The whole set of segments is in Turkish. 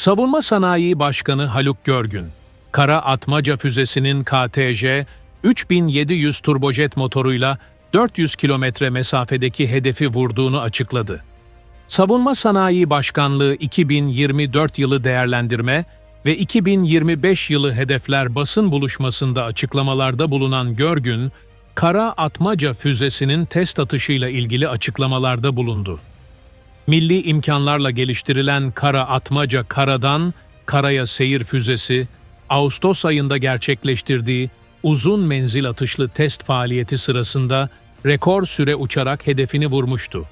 Savunma Sanayi Başkanı Haluk Görgün, Kara Atmaca füzesinin KTJ 3700 turbojet motoruyla 400 kilometre mesafedeki hedefi vurduğunu açıkladı. Savunma Sanayi Başkanlığı 2024 yılı değerlendirme ve 2025 yılı hedefler basın buluşmasında açıklamalarda bulunan Görgün, Kara Atmaca füzesinin test atışıyla ilgili açıklamalarda bulundu. Milli imkanlarla geliştirilen Kara Atmaca Karadan Karaya Seyir Füzesi, Ağustos ayında gerçekleştirdiği uzun menzil atışlı test faaliyeti sırasında rekor süre uçarak hedefini vurmuştu.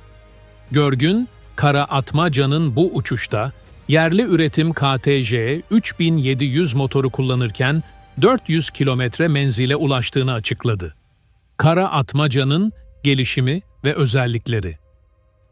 Görgün, Kara Atmaca'nın bu uçuşta yerli üretim KTJ 3700 motoru kullanırken 400 kilometre menzile ulaştığını açıkladı. Kara Atmaca'nın gelişimi ve özellikleri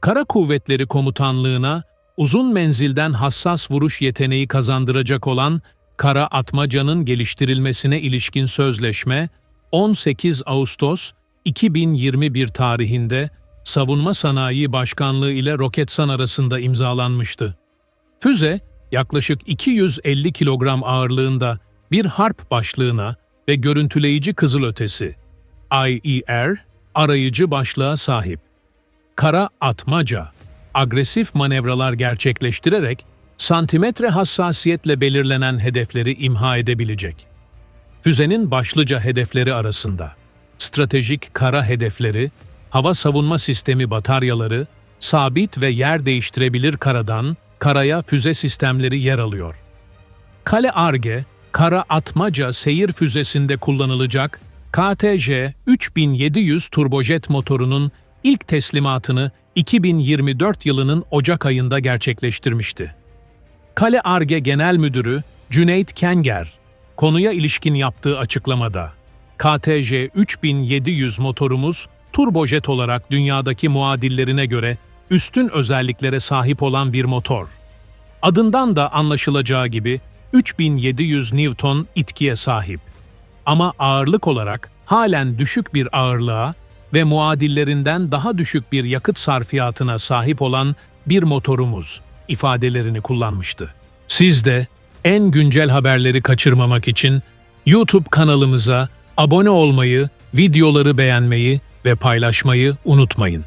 Kara Kuvvetleri Komutanlığı'na uzun menzilden hassas vuruş yeteneği kazandıracak olan Kara Atmaca'nın geliştirilmesine ilişkin sözleşme 18 Ağustos 2021 tarihinde Savunma Sanayi Başkanlığı ile Roketsan arasında imzalanmıştı. Füze, yaklaşık 250 kilogram ağırlığında bir harp başlığına ve görüntüleyici kızılötesi, IER, arayıcı başlığa sahip. Kara atmaca, agresif manevralar gerçekleştirerek santimetre hassasiyetle belirlenen hedefleri imha edebilecek. Füzenin başlıca hedefleri arasında stratejik kara hedefleri, hava savunma sistemi bataryaları, sabit ve yer değiştirebilir karadan karaya füze sistemleri yer alıyor. Kale Arge, kara atmaca seyir füzesinde kullanılacak KTJ 3700 turbojet motorunun ilk teslimatını 2024 yılının Ocak ayında gerçekleştirmişti. Kale Arge Genel Müdürü Cüneyt Kenger, konuya ilişkin yaptığı açıklamada, KTJ 3700 motorumuz turbojet olarak dünyadaki muadillerine göre üstün özelliklere sahip olan bir motor. Adından da anlaşılacağı gibi 3700 Newton itkiye sahip. Ama ağırlık olarak halen düşük bir ağırlığa ve muadillerinden daha düşük bir yakıt sarfiyatına sahip olan bir motorumuz ifadelerini kullanmıştı. Siz de en güncel haberleri kaçırmamak için YouTube kanalımıza abone olmayı, videoları beğenmeyi ve paylaşmayı unutmayın.